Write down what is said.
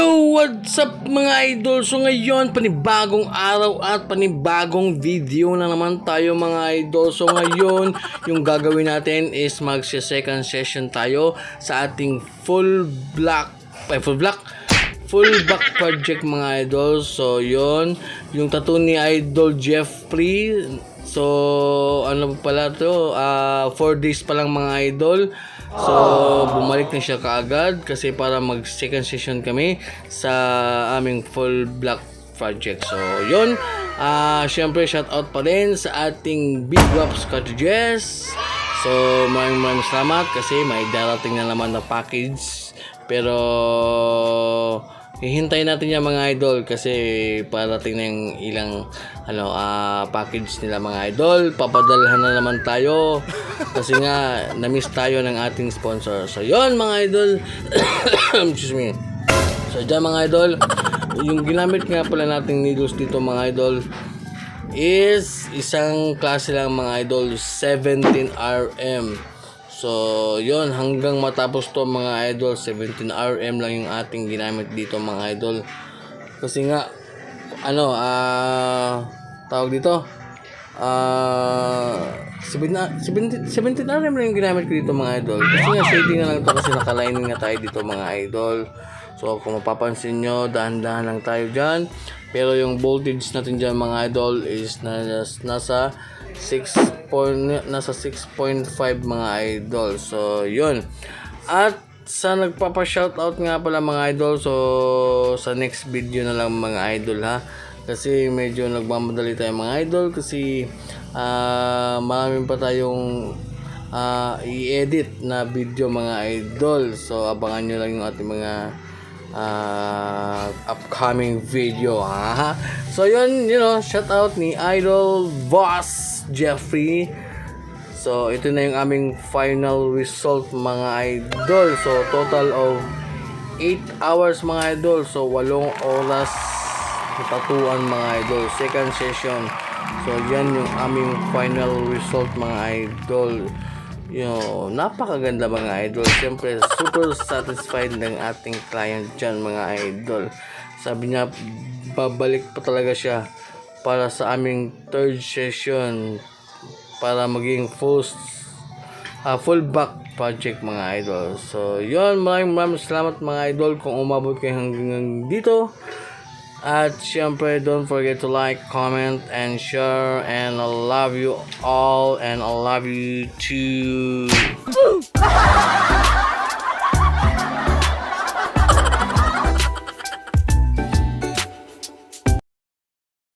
Hello! What's up mga idol? So ngayon, panibagong araw at panibagong video na naman tayo mga idol. So ngayon, yung gagawin natin is mag second session tayo sa ating full black, ay full black, full back project mga idol. So yon yung tattoo ni Idol Jeffrey. So ano pa pala to? Ah 4 days pa lang mga idol. So, bumalik na siya kaagad kasi para mag second session kami sa aming full black project. So, yun. Ah, syempre shout out pa rin sa ating Big Drops Cottages. So, maraming maraming salamat kasi may darating na naman na package. Pero, hihintayin natin yung mga idol kasi parating na yung ilang ano ah package nila mga idol. Papadalhan na naman tayo. Kasi nga na-miss tayo ng ating sponsor. So yon mga idol. Excuse me. So dyan mga idol. Yung ginamit nga pala nating needles dito mga idol is isang klase lang mga idol 17 RM So, yon hanggang matapos to mga idol, 17 RM lang yung ating ginamit dito mga idol. Kasi nga, ano, ah, tawag dito, ah, 17, 17 RM lang yung ginamit ko dito mga idol. Kasi nga, shading na lang to kasi nakalining nga tayo dito mga idol. So, kung mapapansin nyo, dahan-dahan lang tayo dyan. Pero yung voltage natin dyan mga idol is na, nasa 6 point, nasa 6.5 mga idol. So, yun. At sa nagpapa-shoutout nga pala mga idol, so sa next video na lang mga idol ha. Kasi medyo nagmamadali tayo mga idol kasi ah marami pa tayong ah, i-edit na video mga idol. So, abangan nyo lang yung ating mga uh, upcoming video ha? So yun you know shout out ni idol boss Jeffrey. So ito na yung aming final result mga idol. So total of 8 hours mga idol. So 8 oras natatuan mga idol. Second session. So yan yung aming final result mga idol Yo, napakaganda mga idol. Siyempre, super satisfied ng ating client dyan mga idol. Sabi niya, babalik pa talaga siya para sa aming third session para maging full uh, full back project mga idol. So, yon maraming maraming salamat mga idol kung umabot kayo hanggang dito. At syempre, don't forget to like, comment, and share. And I love you all, and I love you too.